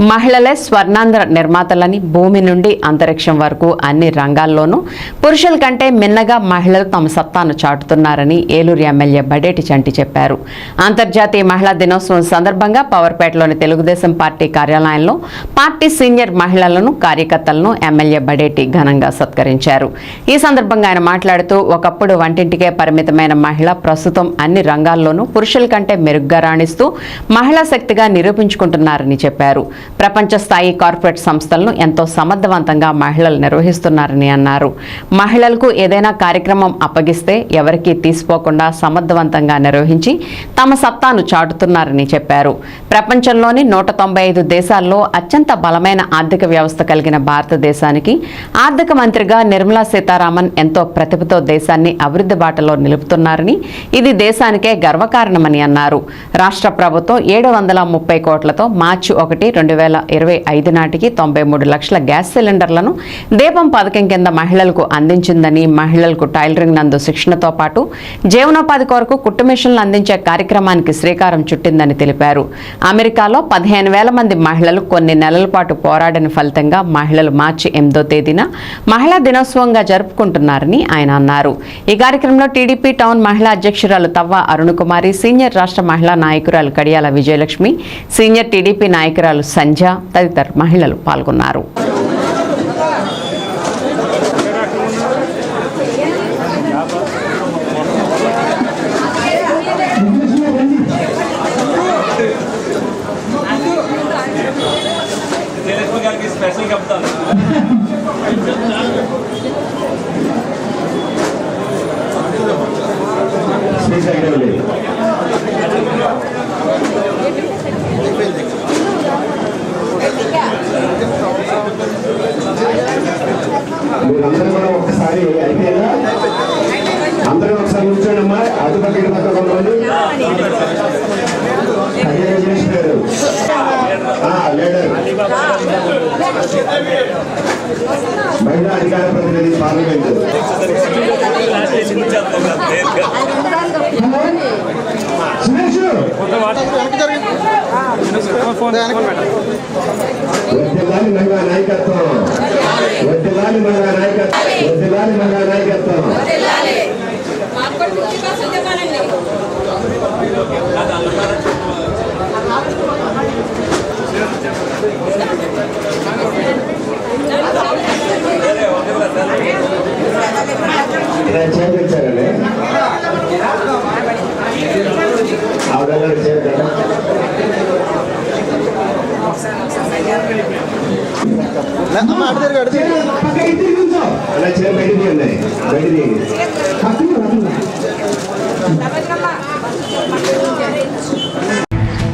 మహిళలే స్వర్ణాంధ్ర నిర్మాతలని భూమి నుండి అంతరిక్షం వరకు అన్ని రంగాల్లోనూ. పురుషుల కంటే మిన్నగా మహిళలు తమ సత్తాను చాటుతున్నారని ఏలూరు ఎమ్మెల్యే బడేటి చంటి చెప్పారు. అంతర్జాతీయ మహిళా దినోత్సవం సందర్భంగా పవర్పేటలోని తెలుగుదేశం పార్టీ కార్యాలయంలో పార్టీ సీనియర్ మహిళలను కార్యకర్తలను ఎమ్మెల్యే బడేటి ఘనంగా సత్కరించారు. ఈ సందర్భంగా ఆయన మాట్లాడుతూ ఒకప్పుడు వంటింటికే పరిమితమైన మహిళ ప్రస్తుతం అన్ని రంగాల్లోనూ పురుషుల కంటే మెరుగ్గా రాణిస్తూ మహిళా శక్తిగా నిరూపించుకుంటున్నారని చెప్పారు. ప్రపంచ స్థాయి కార్పొరేట్ సంస్థలను ఎంతో సమర్థవంతంగా మహిళలు నిర్వహిస్తున్నారని అన్నారు. మహిళలకు ఏదైనా కార్యక్రమం అప్పగిస్తే ఎవరికీ తీసిపోకుండా సమర్థవంతంగా నిర్వహించి తమ సత్తాను చాటుతున్నారని చెప్పారు. ప్రపంచంలోని నూట తొంభై ఐదు దేశాల్లో అత్యంత బలమైన ఆర్థిక వ్యవస్థ కలిగిన భారతదేశానికి ఆర్థిక మంత్రిగా నిర్మలా సీతారామన్ ఎంతో ప్రతిభతో దేశాన్ని అభివృద్ధి బాటలో నిలుపుతున్నారని ఇది దేశానికే గర్వకారణమని అన్నారు. రాష్ట్ర ప్రభుత్వం ఏడు వందల ముప్పై కోట్లతో మార్చి ఒకటి రెండు వేల ఇరవై ఐదు నాటికి తొంభై మూడు లక్షల గ్యాస్ సిలిండర్లను దీపం పథకం కింద మహిళలకు అందించిందని మహిళలకు టైలరింగ్ నందు శిక్షణతో పాటు జీవనోపాధి కొరకు కుట్టు మిషన్లు అందించే కార్యక్రమానికి శ్రీకారం చుట్టిందని తెలిపారు. అమెరికాలో పదిహేను వేల మంది మహిళలు కొన్ని నెలల పాటు పోరాడిన ఫలితంగా మహిళలు మార్చి ఎనిమిదో తేదీన మహిళా దినోత్సవంగా జరుపుకుంటున్నారని ఆయన అన్నారు. ఈ కార్యక్రమంలో టీడీపీ టౌన్ మహిళా అధ్యక్షురాలు తవ్వ అరుణకుమారి సీనియర్ రాష్ట్ర మహిళా నాయకురాలు కడియాల విజయలక్ష్మి సీనియర్ టీడీపీ నాయకురాలు సంధ్య తదితర మహిళలు పాల్గొన్నారు. జయలక్ష్మి గారికి స్పెషల్ కళ్యాణ్ చేసినారు లీడర్ మహిళా అధికార ప్రతినిధి పార్లమెంట్ సురేష్ వడ్డెలాలి మహిళా నాయకత్వం వడ్డెలాలి మహిళా నాయకత్వం వడ్డెలాలి మహిళా నాయకత్వం ఇలా അടുത്തേക്ക് അടുത്തേക്ക്